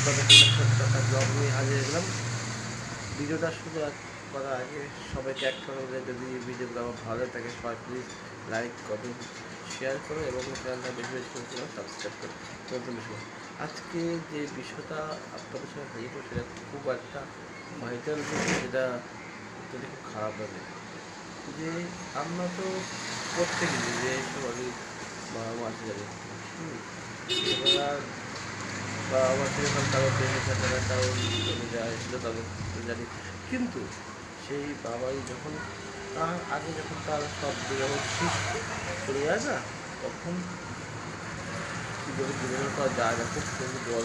আপনাদের ছোট্ট একটা ব্লগ নিয়ে হাজির এলাম ভিডিওটা শুধু করার আগে সবাইকে একটা বলে যদি ভিডিওগুলো আমার ভালো থাকে, সবাই প্লিজ লাইক করুন শেয়ার করো এবং চ্যানেলটা বেশি বেশি করে সাবস্ক্রাইব করো। নতুন বিষয় আজকে যে বিষয়টা আপনাদের সঙ্গে হারিয়ে করব সেটা খুব একটা ভাইটাল সেটা যদি খুব খারাপ লাগে যে আমরা তো প্রত্যেক যে সবাই বাবা মা আছে যাবে বা আমার যখন কারও প্রেমে থাকে না কারও চলে যায় সেটা তাদের জানি কিন্তু সেই বাবাই যখন তার আগে যখন তার সব যখন শেষ চলে যায় না, তখন কীভাবে জীবন করা যায় জল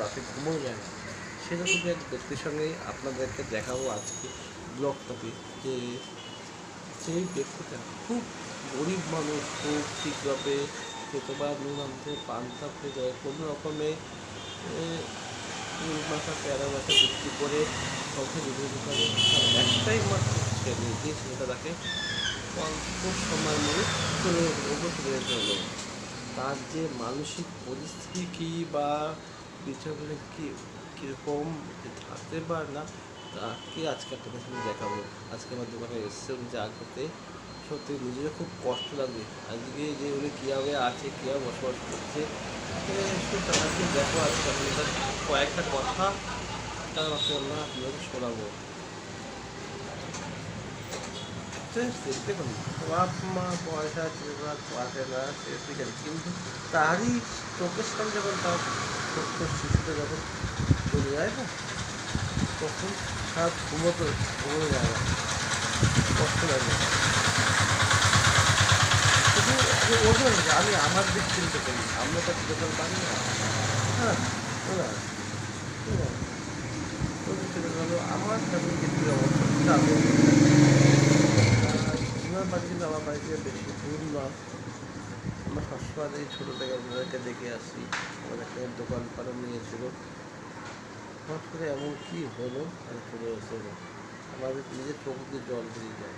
রাতে ঘুমোও যায় না সেরকম এক ব্যক্তির সঙ্গে আপনাদেরকে দেখাবো আজকে ব্লগটাতে যে সেই ব্যক্তিটা খুব গরিব মানুষ, খুব ঠিকভাবে খেতে বা নুন আনতে পান্তা খেতে কোনো রকমে নুন মাথা প্যারা মাথা বিক্রি করে সংসার বিভিন্ন করে একটাই মাত্র ছেলে যে ছেলেটা তাকে অল্প সময়ের মধ্যে চলে ওপর চলে তার যে মানসিক পরিস্থিতি কী বা বিষয়গুলো কী, কীরকম থাকতে পারে না, তাকে আজকে আপনাদের সামনে দেখাবো। আজকে আমার দোকানে এসেছেন যা করতে সত্যি, নিজেরও খুব কষ্ট লাগবে। আজকে যে উনি কীভাবে আছে, কীভাবে বসবাস করছে সেটা একটু তাকে দেখো আজকে তার কয়েকটা কথা তার আমরা আপনাদের শোনাবো। দেখুন, বাপ মা পয়সা চেনা পাশে না কিন্তু তারই চোখের সামনে যখন তার ছোট্ট শিশুটা যখন চলে যায় না, তখন সারা ঘুমোতে ঘুমোতে যায় না। কষ্ট লাগে। ওদের না, আমি আমার দিক চিন্তা করি আমরা তো দোকান পারি না। হ্যাঁ ওরা? ওদের চিন্তা করল আমার ফ্যামিলি কিন্তু অবস্থা আমি ওনার বাড়ি কিন্তু আমার বাড়ি থেকে বেশি দূর নয় আমরা সবসময় এই ছোটো থেকে ওনাদেরকে দেখে আসি। আমাদের একটা দোকান পালন নিয়েছিল। হঠাৎ করে এমন কী হলো? আমি চলে এসেছিল আমাদের নিজের চোখ দিয়ে জল বেরিয়ে যায়।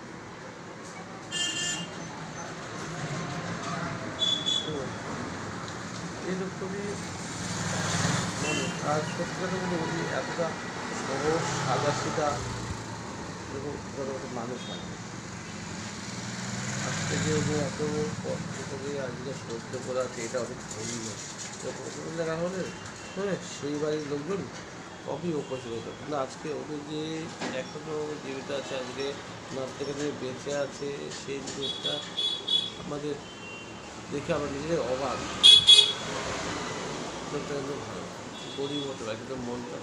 এরকমই মানে মানুষ এত কষ্ট করে আজকে সহ্য করা আছে, এটা অনেক হলে হ্যাঁ সেই বাড়ির লোকজন কবই উপস্থিত হতো কিন্তু আজকে ওদের যে এখনও জীবিত আছে, আজকে ওনার থেকে বেঁচে আছে, সেই জিনিসটা আমাদের দেখে আমরা নিজেরাই অবাক। ভালো, গরিব হতে পারে, কিন্তু মনটা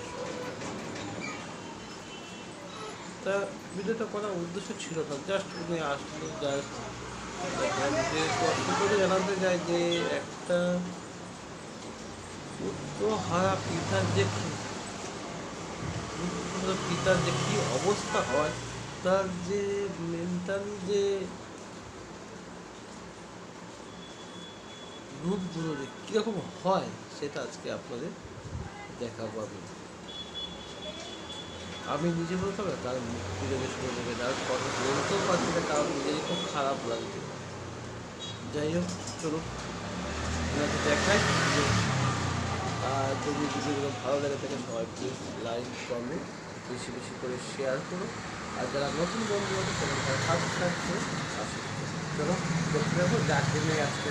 তা ভিডিওটা করার উদ্দেশ্য ছিল না জাস্ট উনি আসলো জাস্ট যে করে জানাতে যায় যে একটা পুত্র হারা পিতার যে পিতার যে কি অবস্থা হয়, তার যে মেন্টাল যে রূপগুলো যে কীরকম হয় সেটা আজকে আপনাদের দেখাবো আমি। আমি নিজে বলতে হবে তার মুক্তি ফিরে শুরু নেবে তার কথা বলতেও পারছি না, কারণ নিজেরই খুব খারাপ লাগছে। যাই হোক, চলুন আপনাকে দেখাই। আর যদি ভিডিওগুলো ভালো লাগে থাকে, সবাই প্লিজ লাইক কমেন্ট বেশি বেশি করে শেয়ার করুন। আর যারা নতুন বন্ধু আছে, তাদের সাবস্ক্রাইব করে আসুন চলো যাব যাকে নিয়ে আজকে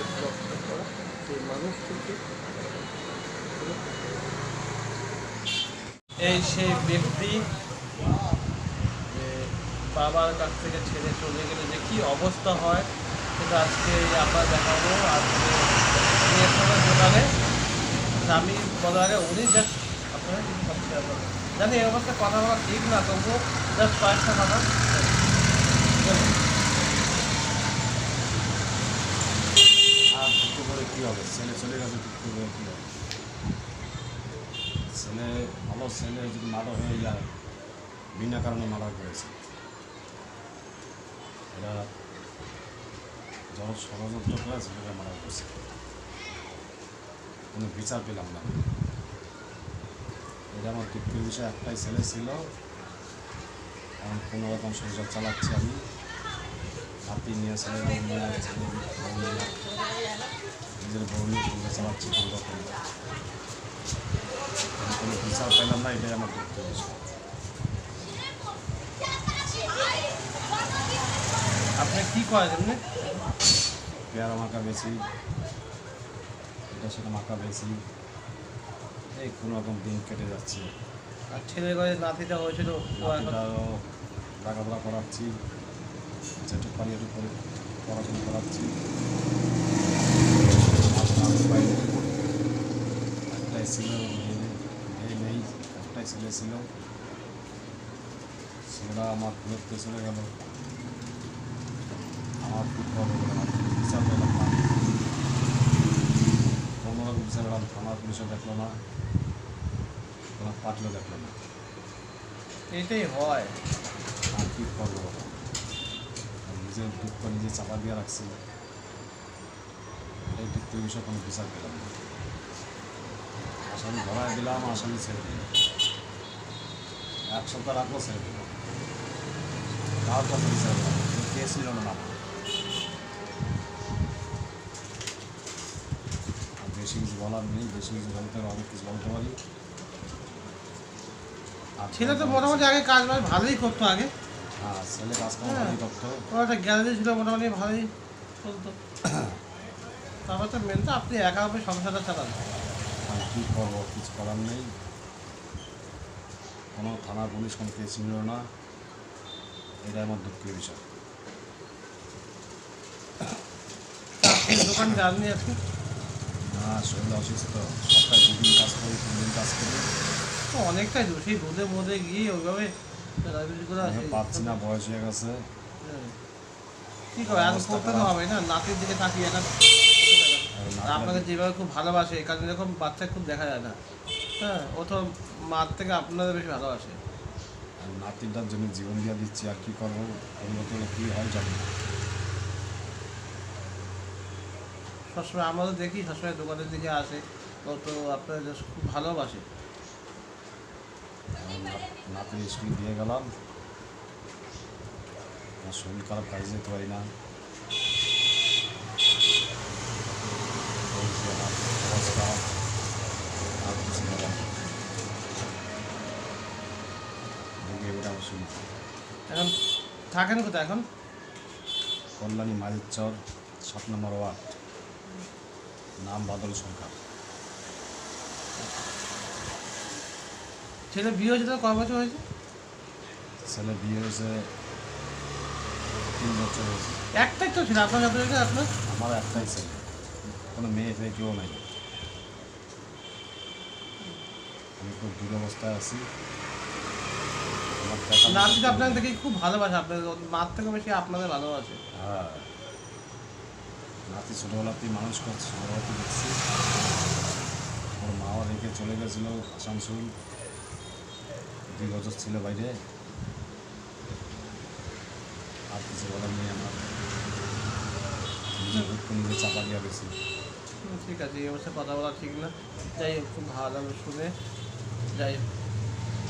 করা সেই মানুষটিকে এই সেই ব্যক্তি বাবার কাছ থেকে ছেড়ে চলে গেলে যে কি অবস্থা হয়, সেটা আজকে আমরা দেখাবো। আজকে দোকানে আমি বলার আগে উনি জাস্ট আপনারা জানি এই অবস্থায় কথা বলা ঠিক না, তবুও জাস্ট কয়েকটা কথা চলুন। আর দুটো করে কী হবে ছেলে চলে গেছে দুটো করে ছেলে ভালো ছেলে যদি মার্ডার হয়ে যায় বিনা কারণে মার্ডার করেছে এরা যখন ষড়যন্ত্র করে ছেলেরা মার্ডার করছে কোনো বিচার পেলাম না এটা আমার দুঃখের বিষয় একটাই ছেলে ছিল এখন কোনো রকম সংসার চালাচ্ছি আমি হাতি নিয়ে ছেলে নিয়ে নিজের বউ নিয়ে সংসার চালাচ্ছি কোনো হিসাব পেলাম না এটাই আমার করতে হবে আপনি কি করেন এমনি পেয়ারা মাখা বেশি? এটা সেটা মাখা বেশি। এই কোনো রকম দিন কেটে যাচ্ছে। আর ছেলে ঘরে নাতিটা হয়েছিল লেখাপড়া করাচ্ছি যেটুক পারি একটু পড়াশোনা করাচ্ছি। একটাই ছিল মেয়ে একটাই ছেলে ছিল ছেলেরা আমার ঘুরতে চলে গেল আমার খুব বড় বিচার পেলাম বিচার পেলাম থানার দেখল না কোনো পার্টিও দেখল না এটাই হয়। আর কি করব? নিজের দুঃখ নিজে চাপা দিয়ে রাখছি। এই থেকে বিষয়ে কোনো বিচার পেলাম না। আসামি ধরায় দিলাম আসামি ছেড়ে দিলাম। এক সপ্তাহ রাখব ছেড়ে দিলাম। তার কাছে বিচার পেলাম কে ছিল না বেশি কিছু বলার নেই বেশি কিছু বলতে অনেক কিছু বলতে পারি। ছেলে তো মোটামুটি আগে কাজ বাজ ভালোই করতো আগে। হ্যাঁ ছেলে কাজকাম হ্যাঁ। ভালোই করতো। একটা গ্যালারি ছিল মোটামুটি ভালোই চলতো। তারপর তো মেন তো আপনি একা আপনি সংসারটা চালান। আর কী করব কিছু করার নেই। কোনো থানা পুলিশ কোনো কেস নিল না। এটাই আমার দুঃখের বিষয়। আপনি দোকান জাননি আজকে? না শরীর অসুস্থ। সপ্তাহে দুদিন কাজ করি তিন দিন কাজ করি। অনেকটাই দূর সেই রোদে মধ্যে গিয়ে ওইভাবে পাচ্ছি না বয়স হয়ে গেছে। হ্যাঁ। কি করে করতে তো হবে না নাতির দিকে তাকিয়ে আর আর আপনাকে যেভাবে খুব ভালোবাসে কারণে এরকম বাচ্চা খুব দেখা যায় না। হ্যাঁ ও তো মার থেকে আপনাদের বেশি ভালোবাসে। আর নাতিটার জন্য জীবন দিয়ে দিচ্ছি আর কি করব? পরিবর্তন কী হয় জানি না। সবসময় আমরা তো দেখি সবসময় দোকানের দিকে আসে। ও তো আপনাদের খুব ভালোবাসে। আর না- নাতির স্কুল দিয়ে গেলাম। শরীর খারাপ কাজে যেতে পারি না এই যে আমার অবস্থা আর কিছু বলার নেই। ভুগে ওটা অসুবিধা এখন থাকেন কোথায় এখন? কল্যাণী মাঝের চর সাত নম্বর ওয়ার্ড। নাম বাদল সরকার। ছেলে বিয়ে হয়েছে তো কয় বছর হয়েছে? ছেলে বিয়ে হয়েছে তিন বছর হয়েছে। একটাই তো ছিল আপনার সাথে আপনার? আমার একটাই ছেলে। কোনো মেয়ে ফেয়ে কেউ নাই। আমি খুব দুরবস্থায় আছি। তো আপনাকে দেখে খুব ভালোবাসে আপনাদের মার থেকে বেশি আপনাদের ভালোবাসে। হ্যাঁ। নাতি ছোটোবেলাতেই মানুষ করছে ছোটোবেলাতে দেখছি। ওর মাও রেখে চলে গেছিল আসানসোল। দুই বছর ছিল বাইরে। আর কিছু বলার নেই আমার। নিজে চাপা দিয়ে গেছি। ঠিক আছে এই অবস্থায় কথা বলা ঠিক না। যাই হোক খুব ভালো লাগল শুনে। যাই হোক।